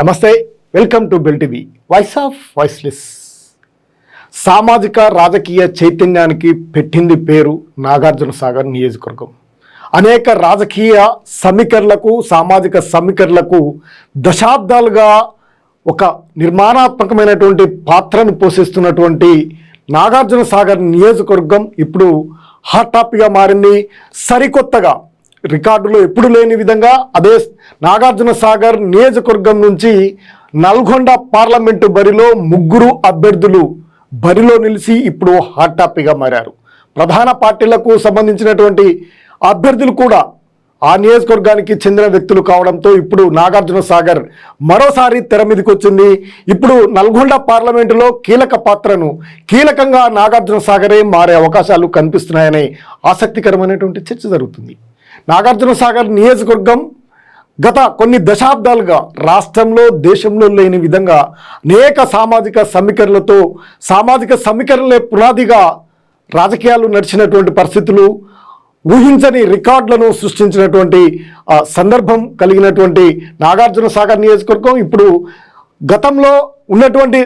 నమస్తే welcome to Bell TV. Voice of voiceless సామాజిక రాజకీయ చైతన్యానికి పెట్టింది పేరు నాగార్జున సాగర్ నియోజకవర్గం. అనేక రాజకీయ సమీకరణలకు సామాజిక సమీకరణలకు దశాబ్దాలుగా ఒక నిర్మాణాత్మకమైనటువంటి పాత్రను పోషిస్తున్నటువంటి నాగార్జున సాగర్ నియోజకవర్గం ఇప్పుడు హాట్ టాపిక్గా మారింది. సరికొత్తగా రికార్డులో ఎప్పుడు లేని విధంగా అదే నాగార్జున సాగర్ నియోజకవర్గం నుంచి నల్గొండ పార్లమెంటు బరిలో ముగ్గురు అభ్యర్థులు బరిలో నిలిచి ఇప్పుడు హాట్ టాపిక్గా మారారు. ప్రధాన పార్టీలకు సంబంధించినటువంటి అభ్యర్థులు కూడా ఆ నియోజకవర్గానికి చెందిన వ్యక్తులు కావడంతో ఇప్పుడు నాగార్జున సాగర్ మరోసారి తెర మీదకి వచ్చింది. ఇప్పుడు నల్గొండ పార్లమెంటులో కీలక పాత్రను కీలకంగా నాగార్జున సాగరే మారే అవకాశాలు కనిపిస్తున్నాయనే ఆసక్తికరమైనటువంటి చర్చ జరుగుతుంది. నాగార్జున సాగర్ నియోజకవర్గం గత కొన్ని దశాబ్దాలుగా రాష్ట్రంలో దేశంలో లేని విధంగా అనేక సామాజిక సమీకరణలతో సామాజిక సమీకరణలే పునాదిగా రాజకీయాలు నడిచినటువంటి పరిస్థితులు ఊహించని రికార్డులను సృష్టించినటువంటి సందర్భం కలిగినటువంటి నాగార్జున సాగర్ నియోజకవర్గం ఇప్పుడు గతంలో ఉన్నటువంటి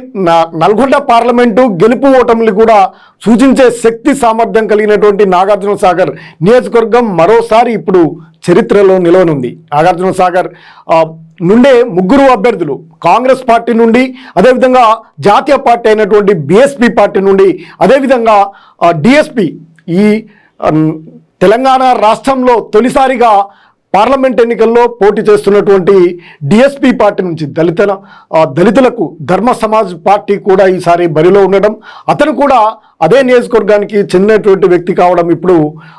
నల్గొండ పార్లమెంటు గెలుపు ఓటములు కూడా సూచించే శక్తి సామర్థ్యం కలిగినటువంటి నాగార్జున సాగర్ నియోజకవర్గం మరోసారి ఇప్పుడు చరిత్రలో నిలవనుంది. నాగార్జున సాగర్ నుండే ముగ్గురు అభ్యర్థులు కాంగ్రెస్ పార్టీ నుండి అదేవిధంగా జాతీయ పార్టీ అయినటువంటి బిఎస్పి పార్టీ నుండి అదేవిధంగా డిఎస్పి ఈ తెలంగాణ రాష్ట్రంలో తొలిసారిగా పార్లమెంట్ ఎన్నికల్లో పోటీ చేస్తున్నటువంటి డిఎస్పి పార్టీ నుంచి దళిత దళితులకు ధర్మ సమాజ్ పార్టీ కూడా ఈసారి బరిలో ఉండడం అతను కూడా అదే నియోజకవర్గానికి చెందినటువంటి వ్యక్తి కావడం ఇప్పుడు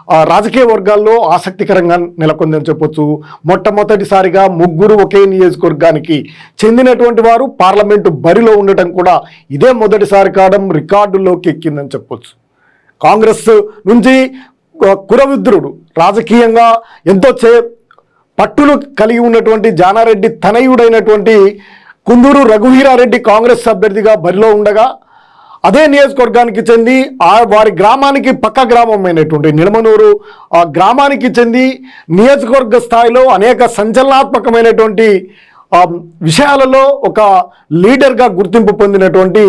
ఆ, రాజకీయ వర్గాల్లో ఆసక్తికరంగా నెలకొందని చెప్పొచ్చు. మొట్టమొదటిసారిగా ముగ్గురు ఒకే నియోజకవర్గానికి చెందినటువంటి వారు పార్లమెంటు బరిలో ఉండటం కూడా ఇదే మొదటిసారి కావడం రికార్డులోకి ఎక్కిందని చెప్పొచ్చు. కాంగ్రెస్ నుంచి కురవిద్రుడు రాజకీయంగా ఎంతో చే పట్టులు కలిగి ఉన్నటువంటి జానారెడ్డి తనయుడైనటువంటి కుందూరు రఘువీరారెడ్డి కాంగ్రెస్ అభ్యర్థిగా బరిలో ఉండగా అదే నియోజకవర్గానికి చెంది ఆ వారి గ్రామానికి పక్క గ్రామమైనటువంటి నిడమనూరు ఆ గ్రామానికి చెంది నియోజకవర్గ స్థాయిలో అనేక సంచలనాత్మకమైనటువంటి విషయాలలో ఒక లీడర్గా గుర్తింపు పొందినటువంటి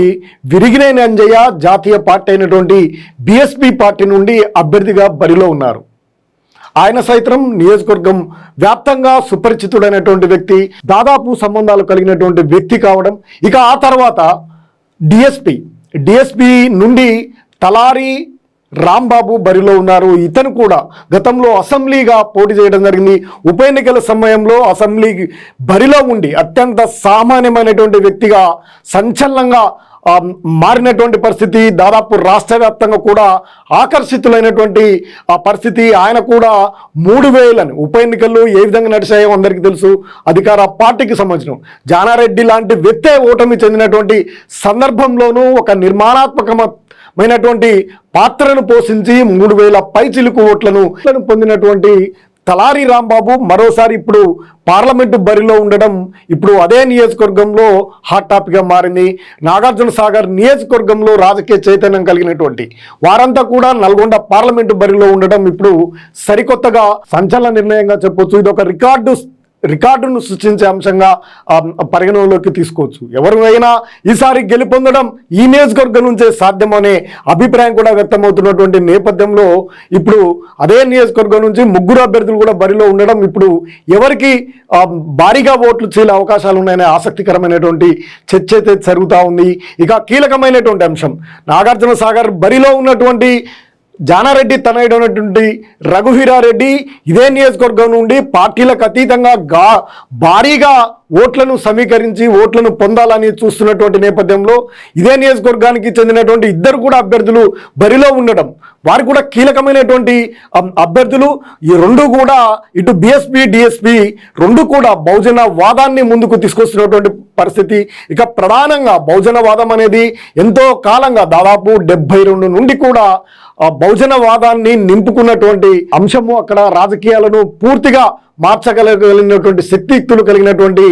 విరిగినేని అంజయ్య జాతీయ పార్టీ అయినటువంటి బిఎస్పి పార్టీ నుండి అభ్యర్థిగా బరిలో ఉన్నారు. ఆయన సైతం నియోజకవర్గం వ్యాప్తంగా సుపరిచితుడైనటువంటి వ్యక్తి దాదాపు సంబంధాలు కలిగినటువంటి వ్యక్తి కావడం ఇక ఆ తర్వాత డిఎస్పి. డిఎస్పి నుండి తలారి రాంబాబు బరిలో ఉన్నారు. ఇతను కూడా గతంలో అసెంబ్లీగా పోటీ చేయడం జరిగింది. ఉప ఎన్నికల సమయంలో అసెంబ్లీ బరిలో ఉండి అత్యంత సామాన్యమైనటువంటి వ్యక్తిగా సంచలనంగా మారినటువంటి పరిస్థితి దాదాపు రాష్ట్ర వ్యాప్తంగా కూడా ఆకర్షితులైనటువంటి ఆ పరిస్థితి. ఆయన కూడా మూడు వేలని ఉప ఎన్నికలు ఏ విధంగా నడిచాయో అందరికీ తెలుసు. అధికార పార్టీకి సంబంధించిన జానారెడ్డి లాంటి వ్యక్తే ఓటమి చెందినటువంటి సందర్భంలోనూ ఒక నిర్మాణాత్మకమైనటువంటి పాత్రను పోషించి మూడు వేల పైచిలుకు ఓట్లను పొందినటువంటి తలారి రాంబాబు మరోసారి ఇప్పుడు పార్లమెంటు బరిలో ఉండడం ఇప్పుడు అదే నియోజకవర్గంలో హాట్ టాపిక్గా మారింది. నాగార్జున సాగర్ నియోజకవర్గంలో రాజకీయ చైతన్యం కలిగినటువంటి వారంతా కూడా నల్గొండ పార్లమెంటు బరిలో ఉండడం ఇప్పుడు సరికొత్తగా సంచలన నిర్ణయంగా చెప్పొచ్చు. ఇది ఒక రికార్డు రికార్డును సృష్టించే అంశంగా పరిగణనలోకి తీసుకోవచ్చు. ఎవరైనా ఈసారి గెలుపొందడం ఈ నియోజకవర్గం నుంచే సాధ్యమనే అభిప్రాయం కూడా వ్యక్తమవుతున్నటువంటి నేపథ్యంలో ఇప్పుడు అదే నియోజకవర్గం నుంచి ముగ్గురు అభ్యర్థులు కూడా బరిలో ఉండడం ఇప్పుడు ఎవరికి భారీగా ఓట్లు చీలే అవకాశాలు ఉన్నాయనే ఆసక్తికరమైనటువంటి చర్చ అయితే జరుగుతూ ఉంది. ఇక కీలకమైనటువంటి అంశం నాగార్జున సాగర్ బరిలో ఉన్నటువంటి జానారెడ్డి తనయుడైనటువంటి రఘువీరారెడ్డి ఇదే నియోజకవర్గం నుండి పార్టీలకు అతీతంగా గా భారీగా ఓట్లను సమీకరించి ఓట్లను పొందాలని చూస్తున్నటువంటి నేపథ్యంలో ఇదే నియోజకవర్గానికి చెందినటువంటి ఇద్దరు కూడా అభ్యర్థులు బరిలో ఉండడం వారు కూడా కీలకమైనటువంటి అభ్యర్థులు. ఈ రెండు కూడా ఇటు బిఎస్పి డిఎస్పి రెండు కూడా బహుజన వాదాన్ని ముందుకు తీసుకొస్తున్నటువంటి పరిస్థితి. ఇక ప్రధానంగా బహుజన వాదం అనేది ఎంతో కాలంగా దాదాపు డెబ్బై రెండు నుండి కూడా ఆ బహుజన వాదాన్ని నింపుకున్నటువంటి అంశము అక్కడ రాజకీయాలను పూర్తిగా మార్చగలిగినటువంటి శక్తియుక్తులు కలిగినటువంటి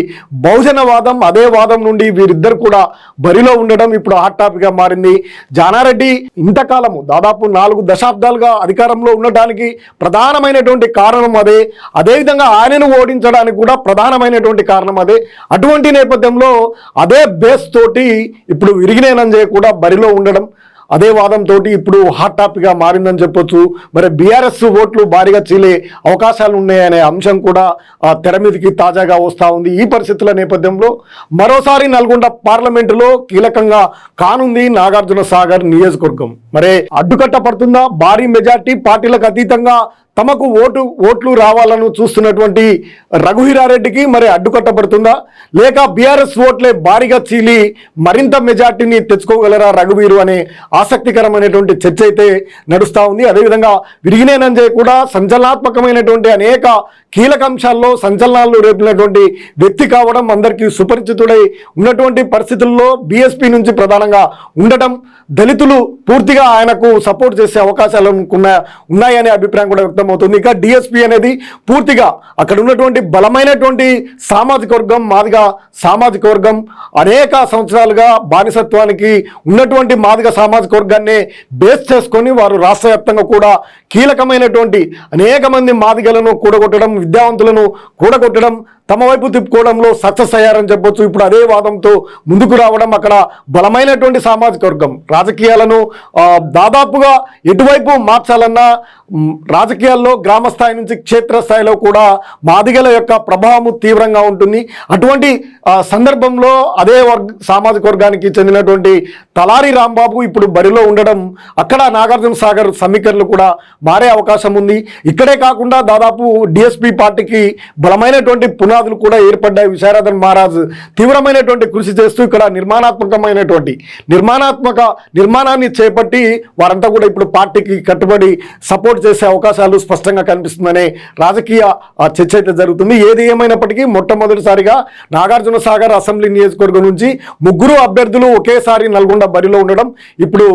బహుజనవాదం అదే వాదం నుండి వీరిద్దరు కూడా బరిలో ఉండడం ఇప్పుడు హాట్ టాపిక్గా మారింది. జానారెడ్డి ఇంతకాలము దాదాపు నాలుగు దశాబ్దాలుగా అధికారంలో ఉండటానికి ప్రధానమైనటువంటి కారణం అదే. అదేవిధంగా ఆయనను ఓడించడానికి కూడా ప్రధానమైనటువంటి కారణం అదే. అటువంటి నేపథ్యంలో అదే బేస్ తోటి ఇప్పుడు విరిగినేనంజయ్య కూడా బరిలో ఉండడం అదే వాదంతో ఇప్పుడు హాట్ టాపిక్గా మారిందని చెప్పొచ్చు. మరి బీఆర్ఎస్ ఓట్లు భారీగా చీలే అవకాశాలు ఉన్నాయనే అంశం కూడా ఆ, తెర మీదకి తాజాగా వస్తూ ఉంది. ఈ పరిస్థితుల నేపథ్యంలో మరోసారి నల్గొండ పార్లమెంటులో కీలకంగా కానుంది నాగార్జున సాగర్ నియోజకవర్గం. మరే అడ్డుకట్ట పడుతుందా? భారీ మెజార్టీ పార్టీలకు అతీతంగా తమకు ఓటు ఓట్లు రావాలను చూస్తున్నటువంటి రఘువీరారెడ్డికి మరి అడ్డుకట్టబడుతుందా? లేక బీఆర్ఎస్ ఓట్లే భారీగా చీలి మరింత మెజార్టీని తెచ్చుకోగలరా రఘువీరు అనే ఆసక్తికరమైనటువంటి చర్చ అయితే నడుస్తూ ఉంది. అదేవిధంగా విరిగినేనంజయ్ కూడా సంచలనాత్మకమైనటువంటి అనేక కీలక అంశాల్లో సంచలనాలు రేపినటువంటి వ్యక్తి కావడం అందరికీ సుపరిచితుడై ఉన్నటువంటి పరిస్థితుల్లో బీఎస్పీ నుంచి ప్రధానంగా ఉండటం దళితులు పూర్తిగా ఆయనకు సపోర్ట్ చేసే అవకాశాలు ఉన్న- ఉన్నాయనే అభిప్రాయం కూడా వ్యక్తమవుతుంది. ఇంకా డిఎస్పీ అనేది పూర్తిగా అక్కడ ఉన్నటువంటి బలమైనటువంటి సామాజిక వర్గం మాదిగా సామాజిక వర్గం అనేక సంవత్సరాలుగా బానిసత్వానికి ఉన్నటువంటి మాదిగ సామాజిక వర్గాన్ని బేస్ చేసుకొని వారు రాష్ట్ర వ్యాప్తంగా కూడా కీలకమైనటువంటి అనేక మంది మాదిగలను కూడగొట్టడం విద్యావంతులను కూడగొట్టడం తమ వైపు తిప్పుకోవడంలో సక్సెస్ అయ్యారని చెప్పొచ్చు. ఇప్పుడు అదే వాదంతో ముందుకు రావడం అక్కడ బలమైనటువంటి సామాజిక వర్గం. రాజకీయాలను దాదాపుగా ఎటువైపు మార్చాలన్నా రాజకీయాల్లో గ్రామ స్థాయి నుంచి క్షేత్రస్థాయిలో కూడా మాదిగల యొక్క ప్రభావము తీవ్రంగా ఉంటుంది. అటువంటి సందర్భంలో అదే వర్గ సామాజిక వర్గానికి చెందినటువంటి తలారి రాంబాబు ఇప్పుడు బరిలో ఉండడం అక్కడ నాగార్జున సాగర్ సమీకరణలు కూడా మారే అవకాశం ఉంది. ఇక్కడే కాకుండా దాదాపు డిఎస్పి పార్టీకి బలమైనటువంటి పునాదులు కూడా ఏర్పడ్డాయి. విశారదన్ మహారాజ్ తీవ్రమైనటువంటి కృషి చేస్తూ ఇక్కడ నిర్మాణాత్మకమైనటువంటి నిర్మాణాత్మక నిర్మాణాన్ని చేపట్టి వారంతా కూడా ఇప్పుడు పార్టీకి కట్టుబడి సపోర్ట్ చేసే అవకాశాలు స్పష్టంగా కనిపిస్తుందనే రాజకీయ చర్చ అయితే జరుగుతుంది. ఏది ఏమైనప్పటికీ మొట్టమొదటిసారిగా నాగార్జున సాగర్ అసెంబ్లీ నియోజకవర్గం నుంచి ముగ్గురు అభ్యర్థులు ఒకేసారి నల్గొండ బరిలో ఉండడం ఇప్పుడు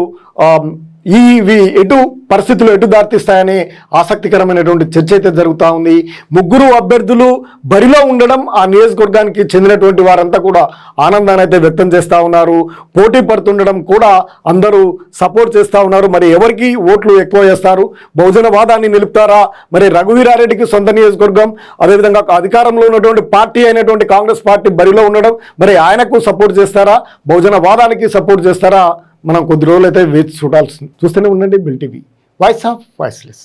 ఈ ఇవి ఎటు పరిస్థితులు ఎటు దారితీస్తాయని ఆసక్తికరమైనటువంటి చర్చ అయితే జరుగుతూ ఉంది. ముగ్గురు అభ్యర్థులు బరిలో ఉండడం ఆ నియోజకవర్గానికి చెందినటువంటి వారంతా కూడా ఆనందాన్ని అయితే వ్యక్తం చేస్తూ ఉన్నారు. పోటీ పడుతుండడం కూడా అందరూ సపోర్ట్ చేస్తూ ఉన్నారు. మరి ఎవరికి ఓట్లు ఎక్కువ చేస్తారు బహుజనవాదాన్ని నిలుపుతారా? మరి రఘువీరారెడ్డికి సొంత నియోజకవర్గం అదేవిధంగా అధికారంలో ఉన్నటువంటి పార్టీ అయినటువంటి కాంగ్రెస్ పార్టీ బరిలో ఉండడం మరి ఆయనకు సపోర్ట్ చేస్తారా? బహుజనవాదానికి సపోర్ట్ చేస్తారా? మనం కొద్ది రోజులు అయితే వేచి చూడాల్సింది చూస్తూనే ఉండండి Bill TV voice of voiceless